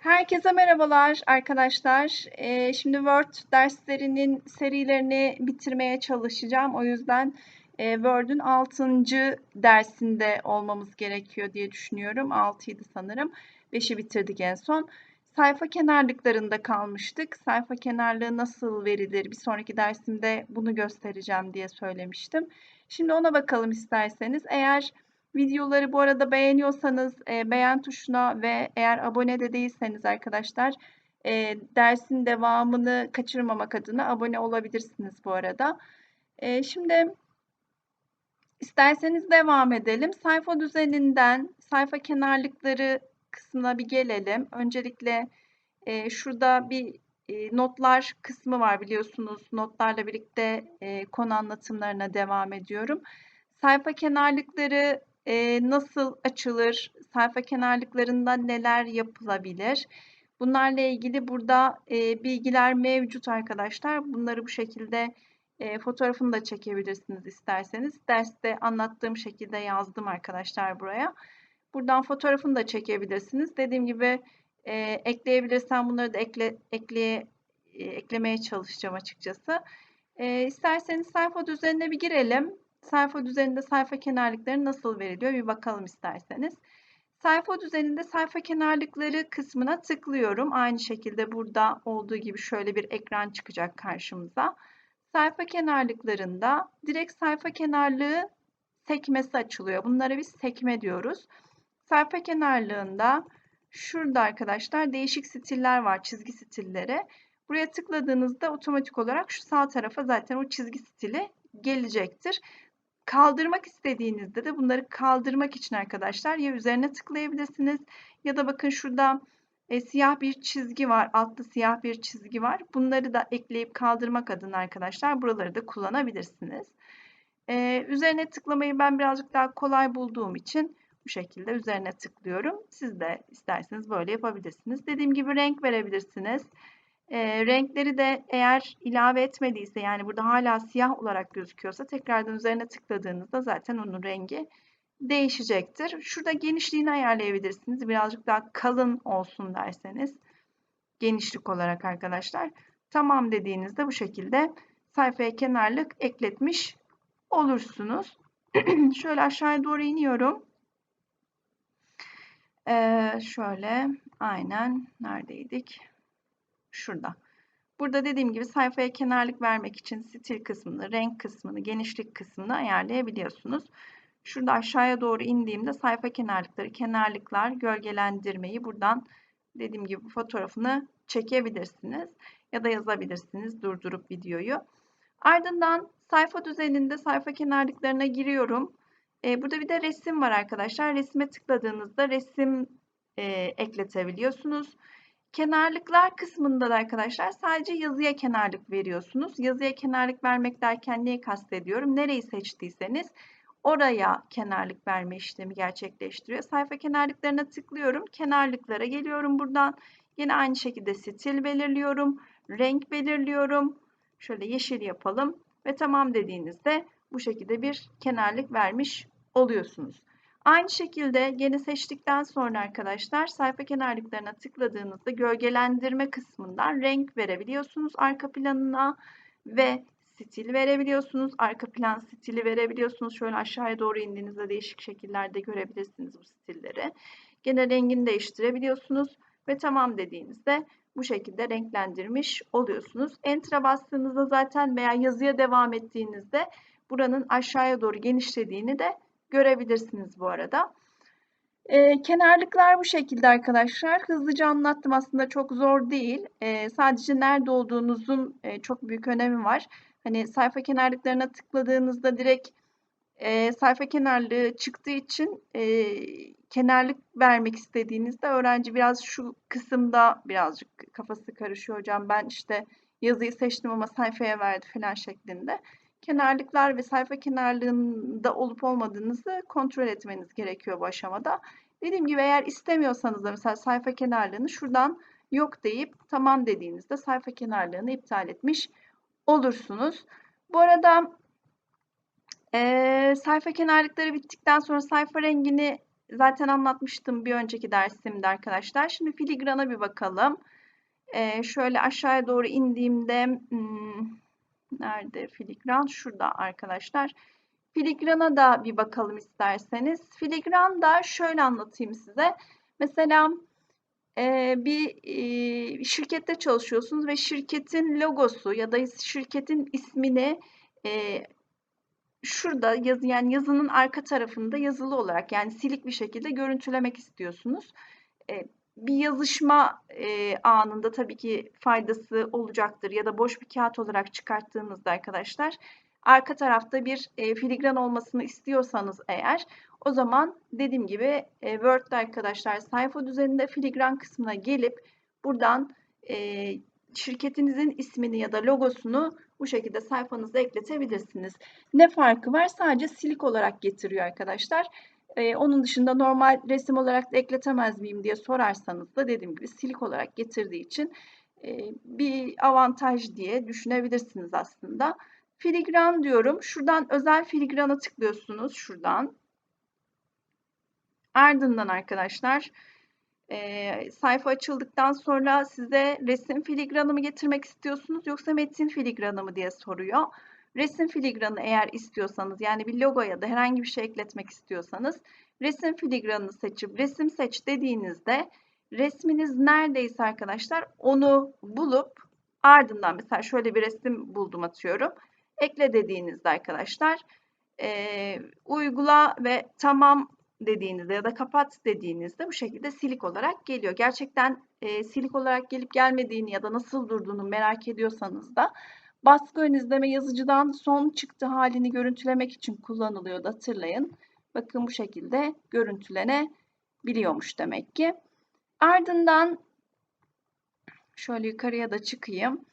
Herkese merhabalar arkadaşlar. Ee, şimdi Word derslerinin serilerini bitirmeye çalışacağım. O yüzden e, Word'ün 6. dersinde olmamız gerekiyor diye düşünüyorum. 6'ydı sanırım. 5'i bitirdik en son. Sayfa kenarlıklarında kalmıştık. Sayfa kenarlığı nasıl verilir? Bir sonraki dersimde bunu göstereceğim diye söylemiştim. Şimdi ona bakalım isterseniz. Eğer Videoları bu arada beğeniyorsanız e, beğen tuşuna ve eğer abone de değilseniz arkadaşlar e, dersin devamını kaçırmamak adına abone olabilirsiniz bu arada. E, şimdi isterseniz devam edelim. Sayfa düzeninden sayfa kenarlıkları kısmına bir gelelim. Öncelikle e, şurada bir e, notlar kısmı var biliyorsunuz. Notlarla birlikte e, konu anlatımlarına devam ediyorum. Sayfa kenarlıkları e, nasıl açılır, sayfa kenarlıklarında neler yapılabilir? Bunlarla ilgili burada e, bilgiler mevcut arkadaşlar. Bunları bu şekilde e, fotoğrafını da çekebilirsiniz isterseniz. Derste anlattığım şekilde yazdım arkadaşlar buraya. Buradan fotoğrafını da çekebilirsiniz. Dediğim gibi e, ekleyebilirsem bunları da ekle, ekleye, e, eklemeye çalışacağım açıkçası. E, isterseniz sayfa düzenine bir girelim sayfa düzeninde sayfa kenarlıkları nasıl veriliyor bir bakalım isterseniz. Sayfa düzeninde sayfa kenarlıkları kısmına tıklıyorum. Aynı şekilde burada olduğu gibi şöyle bir ekran çıkacak karşımıza. Sayfa kenarlıklarında direkt sayfa kenarlığı sekmesi açılıyor. Bunlara biz sekme diyoruz. Sayfa kenarlığında şurada arkadaşlar değişik stiller var, çizgi stilleri. Buraya tıkladığınızda otomatik olarak şu sağ tarafa zaten o çizgi stili gelecektir. Kaldırmak istediğinizde de bunları kaldırmak için arkadaşlar ya üzerine tıklayabilirsiniz ya da bakın şurada e, siyah bir çizgi var. Altta siyah bir çizgi var. Bunları da ekleyip kaldırmak adına arkadaşlar buraları da kullanabilirsiniz. E, üzerine tıklamayı ben birazcık daha kolay bulduğum için bu şekilde üzerine tıklıyorum. Siz de isterseniz böyle yapabilirsiniz. Dediğim gibi renk verebilirsiniz. E, renkleri de eğer ilave etmediyse yani burada hala siyah olarak gözüküyorsa tekrardan üzerine tıkladığınızda zaten onun rengi değişecektir. Şurada genişliğini ayarlayabilirsiniz. Birazcık daha kalın olsun derseniz genişlik olarak arkadaşlar. Tamam dediğinizde bu şekilde sayfaya kenarlık ekletmiş olursunuz. şöyle aşağıya doğru iniyorum. Ee, şöyle aynen neredeydik? Şurada. Burada dediğim gibi sayfaya kenarlık vermek için stil kısmını, renk kısmını, genişlik kısmını ayarlayabiliyorsunuz. Şurada aşağıya doğru indiğimde sayfa kenarlıkları, kenarlıklar, gölgelendirmeyi buradan dediğim gibi fotoğrafını çekebilirsiniz ya da yazabilirsiniz durdurup videoyu. Ardından sayfa düzeninde sayfa kenarlıklarına giriyorum. Ee, burada bir de resim var arkadaşlar. Resime tıkladığınızda resim e, ekletebiliyorsunuz. Kenarlıklar kısmında da arkadaşlar sadece yazıya kenarlık veriyorsunuz. Yazıya kenarlık vermek derken neyi kastediyorum? Nereyi seçtiyseniz oraya kenarlık verme işlemi gerçekleştiriyor. Sayfa kenarlıklarına tıklıyorum. Kenarlıklara geliyorum buradan. Yine aynı şekilde stil belirliyorum. Renk belirliyorum. Şöyle yeşil yapalım ve tamam dediğinizde bu şekilde bir kenarlık vermiş oluyorsunuz. Aynı şekilde gene seçtikten sonra arkadaşlar sayfa kenarlıklarına tıkladığınızda gölgelendirme kısmından renk verebiliyorsunuz arka planına ve stil verebiliyorsunuz. Arka plan stili verebiliyorsunuz. Şöyle aşağıya doğru indiğinizde değişik şekillerde görebilirsiniz bu stilleri. Gene rengini değiştirebiliyorsunuz ve tamam dediğinizde bu şekilde renklendirmiş oluyorsunuz. Enter'a bastığınızda zaten veya yazıya devam ettiğinizde buranın aşağıya doğru genişlediğini de görebilirsiniz bu arada. E, kenarlıklar bu şekilde arkadaşlar. Hızlıca anlattım aslında çok zor değil. E, sadece nerede olduğunuzun e, çok büyük önemi var. Hani sayfa kenarlıklarına tıkladığınızda direkt e, sayfa kenarlığı çıktığı için e, kenarlık vermek istediğinizde öğrenci biraz şu kısımda birazcık kafası karışıyor hocam. Ben işte yazıyı seçtim ama sayfaya verdi falan şeklinde kenarlıklar ve sayfa kenarlığında olup olmadığınızı kontrol etmeniz gerekiyor bu aşamada. Dediğim gibi eğer istemiyorsanız da mesela sayfa kenarlığını şuradan yok deyip tamam dediğinizde sayfa kenarlığını iptal etmiş olursunuz. Bu arada e, sayfa kenarlıkları bittikten sonra sayfa rengini zaten anlatmıştım bir önceki dersimde arkadaşlar. Şimdi filigrana bir bakalım. Ee, şöyle aşağıya doğru indiğimde hmm, nerede filigran? Şurada arkadaşlar. Filigrana da bir bakalım isterseniz. Filigran da şöyle anlatayım size. Mesela e, bir e, şirkette çalışıyorsunuz ve şirketin logosu ya da şirketin ismini e, şurada yazı yani yazının arka tarafında yazılı olarak yani silik bir şekilde görüntülemek istiyorsunuz. E, bir yazışma e, anında tabii ki faydası olacaktır ya da boş bir kağıt olarak çıkarttığınızda arkadaşlar arka tarafta bir e, filigran olmasını istiyorsanız eğer o zaman dediğim gibi e, Word'de arkadaşlar sayfa düzeninde filigran kısmına gelip buradan e, şirketinizin ismini ya da logosunu bu şekilde sayfanıza ekletebilirsiniz. Ne farkı var? Sadece silik olarak getiriyor arkadaşlar. Ee, onun dışında normal resim olarak da ekletemez miyim diye sorarsanız da dediğim gibi silik olarak getirdiği için e, bir avantaj diye düşünebilirsiniz aslında. Filigran diyorum. Şuradan özel filigrana tıklıyorsunuz. Şuradan. Ardından arkadaşlar e, sayfa açıldıktan sonra size resim filigranı mı getirmek istiyorsunuz yoksa metin filigranı mı diye soruyor. Resim filigranı eğer istiyorsanız yani bir logo ya da herhangi bir şey ekletmek istiyorsanız resim filigranını seçip resim seç dediğinizde resminiz neredeyse arkadaşlar onu bulup ardından mesela şöyle bir resim buldum atıyorum. Ekle dediğinizde arkadaşlar e, uygula ve tamam dediğinizde ya da kapat dediğinizde bu şekilde silik olarak geliyor. Gerçekten e, silik olarak gelip gelmediğini ya da nasıl durduğunu merak ediyorsanız da baskı ön izleme yazıcıdan son çıktı halini görüntülemek için kullanılıyordu hatırlayın. Bakın bu şekilde görüntülenebiliyormuş demek ki. Ardından şöyle yukarıya da çıkayım.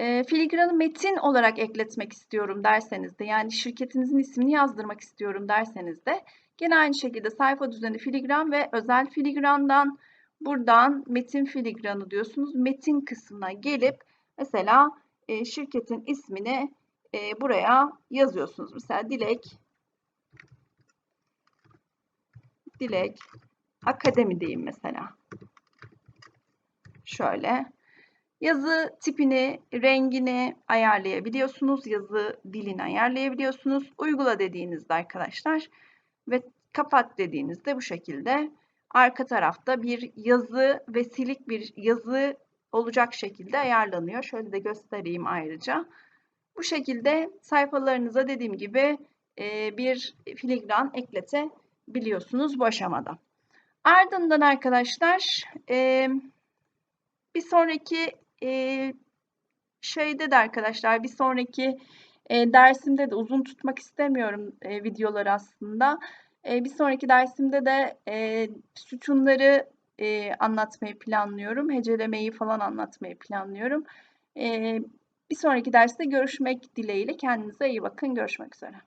E, filigranı metin olarak ekletmek istiyorum derseniz de yani şirketinizin ismini yazdırmak istiyorum derseniz de Gene aynı şekilde sayfa düzeni filigran ve özel filigrandan buradan metin filigranı diyorsunuz. Metin kısmına gelip mesela e, şirketin ismini e, buraya yazıyorsunuz. Mesela Dilek Dilek Akademi diyeyim mesela. Şöyle. Yazı tipini, rengini ayarlayabiliyorsunuz. Yazı dilini ayarlayabiliyorsunuz. Uygula dediğinizde arkadaşlar ve kapat dediğinizde bu şekilde arka tarafta bir yazı ve bir yazı olacak şekilde ayarlanıyor. Şöyle de göstereyim ayrıca. Bu şekilde sayfalarınıza dediğim gibi e, bir filigran ekletebiliyorsunuz bu aşamada. Ardından arkadaşlar e, bir sonraki e, şeyde de arkadaşlar bir sonraki dersimde de uzun tutmak istemiyorum videoları aslında. Bir sonraki dersimde de sütunları e, anlatmayı planlıyorum. Hecelemeyi falan anlatmayı planlıyorum. E, bir sonraki derste görüşmek dileğiyle. Kendinize iyi bakın. Görüşmek üzere.